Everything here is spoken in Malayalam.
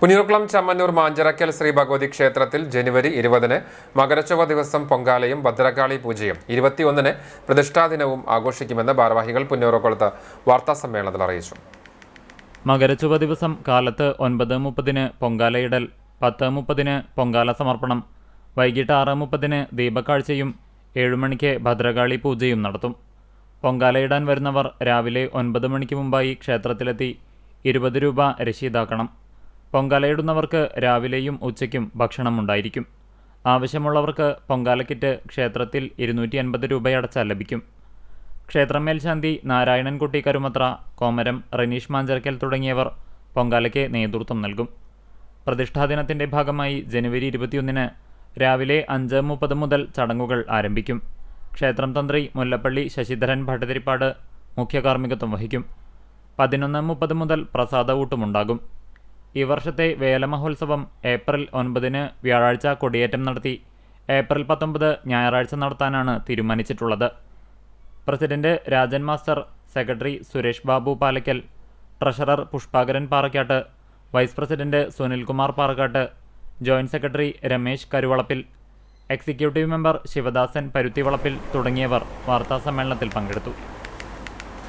പുന്നൂർക്കുളം ചമ്മന്നൂർ മാഞ്ചിറക്കൽ ശ്രീ ഭഗവതി ക്ഷേത്രത്തിൽ ജനുവരി ഇരുപതിന് മകരച്ചൊവ്വ ദിവസം പൊങ്കാലയും ഭദ്രകാളി പൂജയും. ഇരുപത്തിയൊന്നിന് പ്രതിഷ്ഠാ ദിനവും ആഘോഷിക്കുമെന്ന് ഭാരവാഹികൾ പുന്നൂറക്കുളത്ത് വാർത്താ സമ്മേളനത്തിൽ അറിയിച്ചു. മകരച്ചുവ ദിവസം കാലത്ത് ഒൻപത് മുപ്പതിന് പൊങ്കാലയിടൽ പത്ത് മുപ്പതിന് പൊങ്കാല സമർപ്പണം വൈകിട്ട് ആറ് മുപ്പതിന് ദീപക്കാഴ്ചയും ഏഴുമണിക്ക് ഭദ്രകാളി പൂജയും നടത്തും. പൊങ്കാലയിടാൻ വരുന്നവർ രാവിലെ ഒൻപത് മണിക്ക് മുമ്പായി ക്ഷേത്രത്തിലെത്തി ഇരുപത് രൂപ രശീതാക്കണം. പൊങ്കാലയിടുന്നവർക്ക് രാവിലെയും ഉച്ചയ്ക്കും ഭക്ഷണം ഉണ്ടായിരിക്കും ആവശ്യമുള്ളവർക്ക് പൊങ്കാലക്കിറ്റ് ക്ഷേത്രത്തിൽ ഇരുന്നൂറ്റി അൻപത് രൂപയടച്ചാൽ ലഭിക്കും. ക്ഷേത്രമേൽശാന്തി നാരായണൻകുട്ടി കരുമത്ര കോമരം റനീഷ് മാഞ്ചർക്കൽ തുടങ്ങിയവർ പൊങ്കാലയ്ക്ക് നേതൃത്വം നൽകും. പ്രതിഷ്ഠാദിനത്തിന്റെ ഭാഗമായി ജനുവരി ഇരുപത്തിയൊന്നിന് രാവിലെ അഞ്ച് മുപ്പത് മുതൽ ചടങ്ങുകൾ ആരംഭിക്കും. ക്ഷേത്രം തന്ത്രി മുല്ലപ്പള്ളി ശശിധരൻ ഭട്ടതിരിപ്പാട് മുഖ്യ കാർമ്മികത്വം വഹിക്കും. പതിനൊന്ന് മുപ്പത് മുതൽ പ്രസാദ ഊട്ടുമുണ്ടാകും ഈ വർഷത്തെ വേലമഹോത്സവം ഏപ്രിൽ ഒൻപതിന് വ്യാഴാഴ്ച കൊടിയേറ്റം നടത്തി. ഏപ്രിൽ പത്തൊമ്പത് ഞായറാഴ്ച നടത്താനാണ് തീരുമാനിച്ചിട്ടുള്ളത്. President Rajan master secretary Suresh Babu Palakkal treasurer Pushpakaran Parakkat vice president Sunilkumar Parakkat joint secretary Ramesh Karuvalappil executive member Shivadasan Paruthivalappil തുടങ്ങിയവർ വാർത്താസമ്മേളനത്തിൽ പങ്കെടുത്തു.